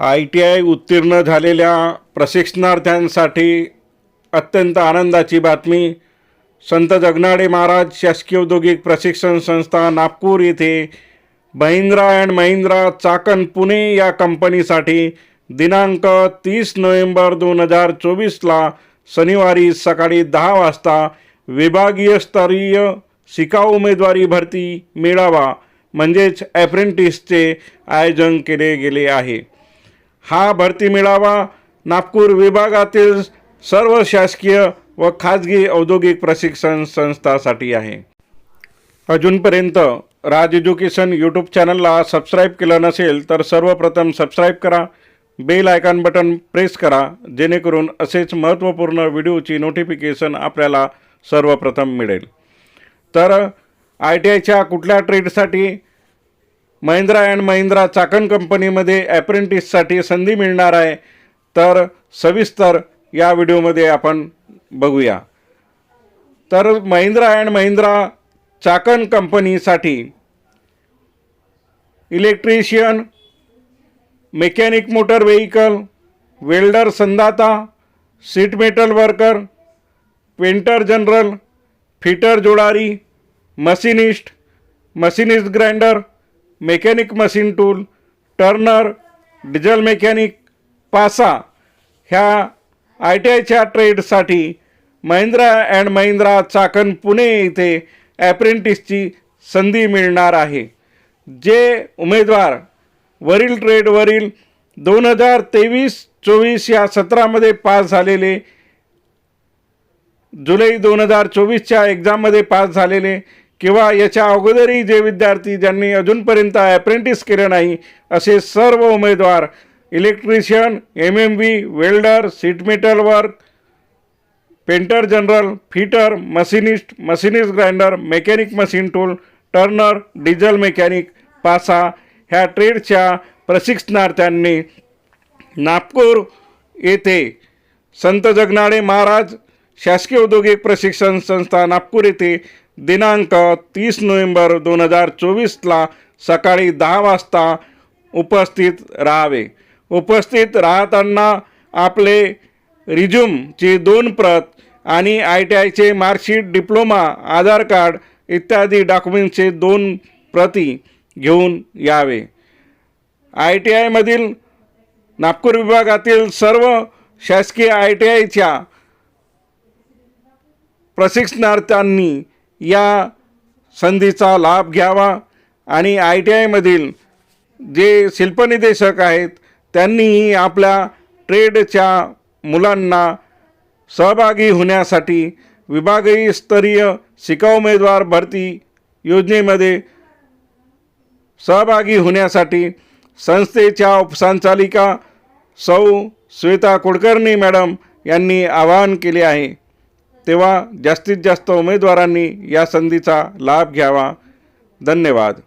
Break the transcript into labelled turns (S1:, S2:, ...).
S1: I T I उत्तीर्ण झालेल्या प्रशिक्षणार्थ्यांसाठी अत्यंत आनंदाची बातमी. संत जगनाडे महाराज शासकीय औद्योगिक प्रशिक्षण संस्था नागपूर येथे महिंद्रा अँड महिंद्रा चाकण पुणे या कंपनीसाठी दिनांक तीस नोव्हेंबर दोन हजार चोवीसला शनिवारी सकाळी दहा वाजता विभागीय स्तरीय शिकाऊ उमेदवारी भरती मेळावा म्हणजेच ॲप्रेंटिसचे आयोजन केले गेले आहे. हा भरती मेळावा. नागपूर विभागातील सर्व शासकीय व खाजगी औद्योगिक प्रशिक्षण संस्थासाठी आहे. अजूनपर्यंत राज एज्युकेशन यूट्यूब चॅनलला सबस्क्राईब केलं नसेल तर सर्वप्रथम सबस्क्राईब करा. बेल आयकॉन बटन प्रेस करा जेणेकरून असेच महत्त्वपूर्ण व्हिडिओची नोटिफिकेशन आपल्याला सर्वप्रथम मिळेल. तर आय टी आयच्या कुठल्या ट्रेडसाठी महिंद्रा अँड महिंद्रा चाकण कंपनीमध्ये ॲप्रेंटिससाठी संधी मिळणार आहे. तर सविस्तर या व्हिडिओमध्ये आपण बघूया. तर महिंद्रा अँड महिंद्रा चाकण कंपनीसाठी electrician mechanic motor vehicle welder संदाता sheet metal worker painter general fitter जोडारी machinist machinist grinder mechanic machine tool turner diesel mechanic पासा ह्या आय टी आयच्या ट्रेडसाठी महिंद्रा अँड महिंद्रा चाकण पुणे येथे ॲप्रेंटिसची संधी मिळणार आहे. जे उमेदवार वरील ट्रेडवरील दोन हजार तेवीस चोवीस या सत्रामध्ये पास झालेले जुलै दोन हजार चोवीसच्या एक्झाममध्ये पास झालेले किंवा याच्या अगोदरही जे विद्यार्थी ज्यांनी अजूनपर्यंत ॲप्रेंटिस केलं नाही असे सर्व उमेदवार electrician M M B welder sheet metal work painter general fitter machinist machinist grinder mechanic machine tool turner diesel mechanic पासा ह्या ट्रेडच्या प्रशिक्षणार्थ्यांनी नागपूर येथे संत जगनाडे महाराज शासकीय औद्योगिक प्रशिक्षण संस्था नागपूर येथे दिनांक तीस नोव्हेंबर दोन हजार चोवीसला सकाळी दहा वाजता उपस्थित राहावे. उपस्थित राहताना आपले रिझ्यूमची दोन प्रत आणि आय टी आयचे मार्कशीट डिप्लोमा आधार कार्ड इत्यादी डॉक्युमेंटचे दोन प्रती घेऊन यावे. आय टी आयमधील नागपूर विभागातील सर्व शासकीय आय टी आयच्या प्रशिक्षणार्थ्यांनी या संधीचा लाभ घ्यावा. आणि आय टी आयमधील जे शिल्पनिदेशक आहेत त्यांनीही आपल्या ट्रेडच्या मुलांना सहभागी होण्यासाठी विभागीय स्तरीय शिकाऊ उमेदवार भरती योजनेमध्ये सहभागी होण्यासाठी संस्थेच्या उपसंचालिका सौ श्वेता कुलकर्णी मॅडम यांनी आवाहन केले आहे. तेव्हा जास्तीत जास्त उमेदवारांनी या संधीचा लाभ घ्यावा. धन्यवाद.